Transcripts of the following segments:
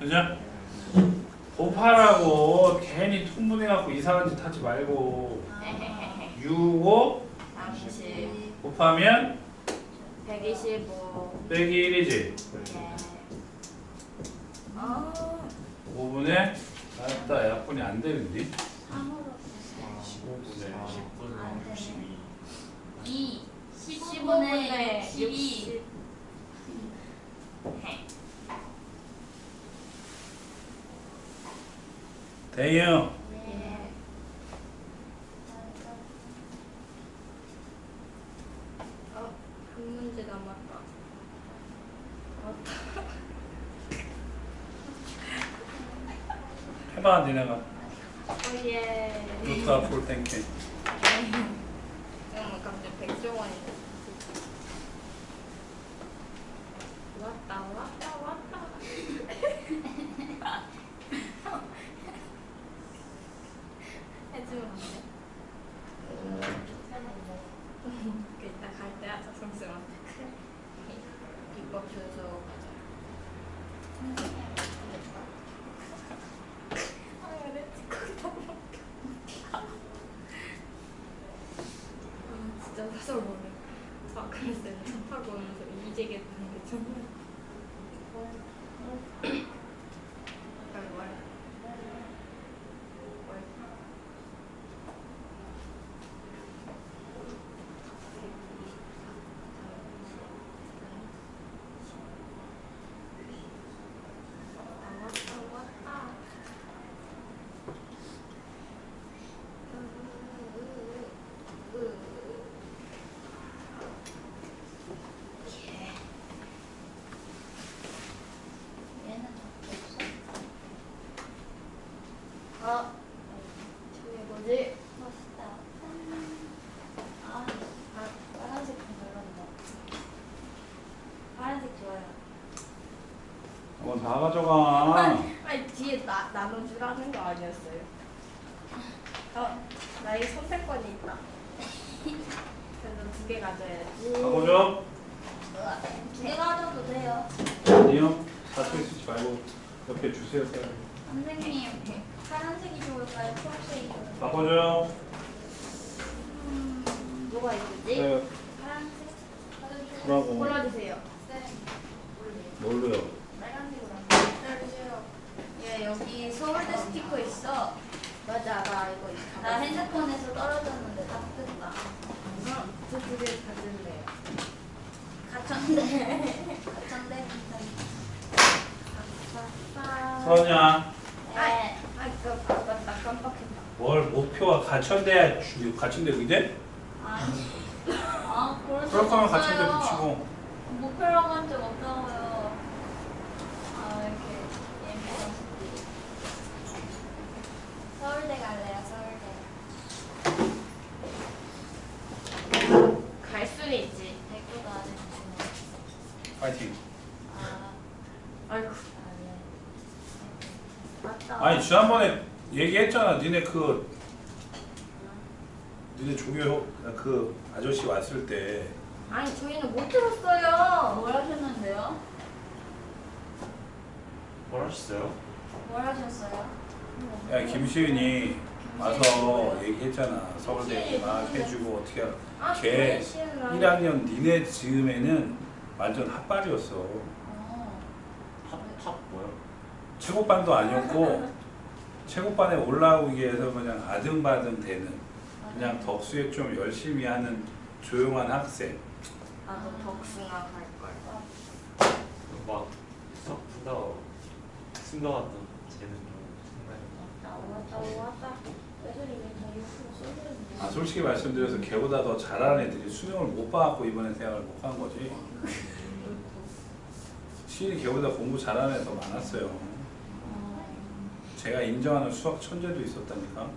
그죠? 곱하라고 괜히 통분해갖고 이상한 짓 하지 말고 6, 5 30 곱하면 125 빼기 1이지. 네. 아. 5분의 아따 약분이 안 되는데? 3으로 15분에 10분에 62 2 15분의 12 문제 남았다. 해봐 니네가 오예. 루트 앞으로 땡겨 응, 갑자기 백종원이 왔다 왔다 왔다. 해주면 안 돼? 그 이따 갈 때 하자 성스러운데. 비법 준수 가자. 아, 왜 거기다 아, 진짜 사설 모르. 아, 그랬을 때 접하고 오면서 이재계 게 정말. 말, 말. 말. 왔다, 왔다. 얘는 없어. 어, 저게 뭐지? 멋있다. 아, 아, 파란색 좀 별론데. 파란색 좋아요. 한번 다 가져가 아니 뒤에 나 나눠주라는 거 아니었어요? 어, 나의 선택권이 있다. 그래서 두 개 가져야지. 가보죠 두개 가져도 돼요. 아니요 사투리 쓰지 말고 옆에 주세요 선생님, 파란색이 좋을까요? 초록색이 좋을까요? 바꿔줘요 음, 뭐가 이쁘지? 네 파란색? 골라주세요. 뭘로요? 빨간색으로 안 기다려주세요. 얘 여기 서울대 스티커 있어. 맞아, 나 이거 있어. 나 핸드폰에서 떨어졌는데 다 저두개. 갇혔는데. 갇혔는데. 아, 서냐 네. 아, 이거 아, 맞다, 깜빡했다. 뭘 목표가 갖춰대야 주- 갖춘대 의대? 아, 아 그럴 수 그럴 거면 없어요. 갖춘대 붙이고 목표라고 한 적 없다고요. 아 이렇게 예민한 서울대 갈래요 서울대. 갈 수는 있지. 대구도 아직 없네. 파이팅 아, 아이고. 맞다. 아니 지난번에 얘기했잖아 니네 그 니네 조교 그 아저씨 왔을 때 아니, 저희는 못 들었어요. 뭘 하셨는데요? 뭘 하셨어요? 뭘 하셨어요? 야 김시윤이 와서 얘기했잖아 서울대 막 해주고 어떻게 하- 아, 걔 저희 씨는 아니- 1학년 니네 즈음에는 완전 핫발이었어 어. 탑탑 뭐요? 최고반도 아니었고 최고반에 올라오기 위해서 그냥 아등바등 되는 그냥 덕수에 좀 열심히 하는 조용한 학생 나도 덕숭아 갈 걸. 막 수업 푼다고 숨겨왔던 쏘는데? 아 솔직히 말씀드려서 걔보다 더 잘하는 애들이 수능을 못 봐갖고 이번에 대학을 못간 거지 시인이 걔보다 공부 잘하는 애 더 많았어요 어. 제가 인정하는 수학 천재도 있었다니까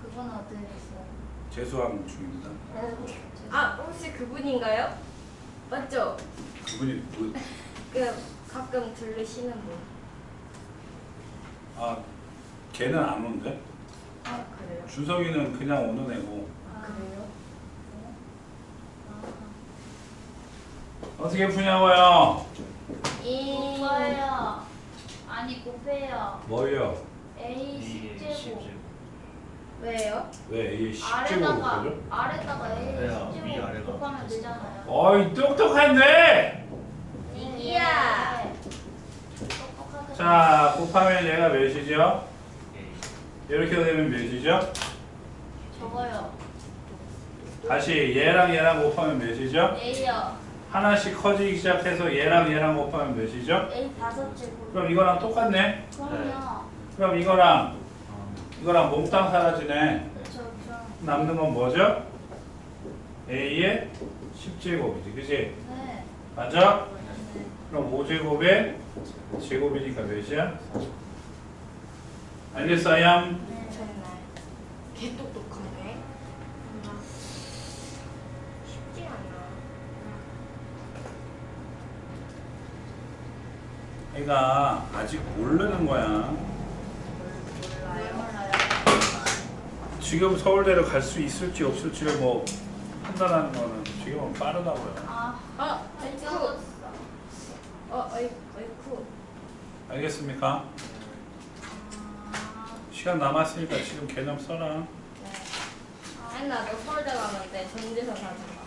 그건 어떻게 됐어요? 재수학 중입니다 아, 혹시 그분인가요? 맞죠? 그분이 뭐, 그 가끔 들르시는 분. 아 걔는 안 오는데 아, 그래요? 준석이는 그냥 오는 애고 아, 그래요? 아. 어떻게 푸냐고요? 이 오빠예요. 아니 곱해요. 뭐요? A 10제곱. 왜요? 왜 이게 10제곱 아래다가? 아래다가 A 왜요? 10제곱 위, 아래가 곱하면 되잖아요. 어이 똑똑한데. 이기야. 네. 똑똑하게. 자 곱하면 얘가 몇이죠? A 이렇게 되면 몇이죠? 적어요. 다시 얘랑 얘랑 곱하면 몇이죠? A요. 하나씩 커지기 시작해서 얘랑 얘랑 곱하면 몇이죠? A 다섯 제곱. 그럼 이거랑 똑같네. 그럼요. 그럼 이거랑 이거랑 몽땅 사라지네. 그렇죠, 그렇죠. 남는 건 뭐죠? A의 10제곱이지, 그지? 네. 맞아? 네. 그럼 5제곱의 제곱이니까 몇이야? 알겠어요? 네. 개 똑똑하네. 쉽지 않아. 애가 아직 모르는 거야. 지금 서울대를 갈 수 있을지 없을지를 뭐 판단하는 거는 지금은 빠르다고요. 아, 어, 알겠어. 어, 어이쿠. 알겠습니까? 아, 시간 남았으니까 지금 개념 써라. 네. 옛날에 서울대 가면 때 전지서 사는 거.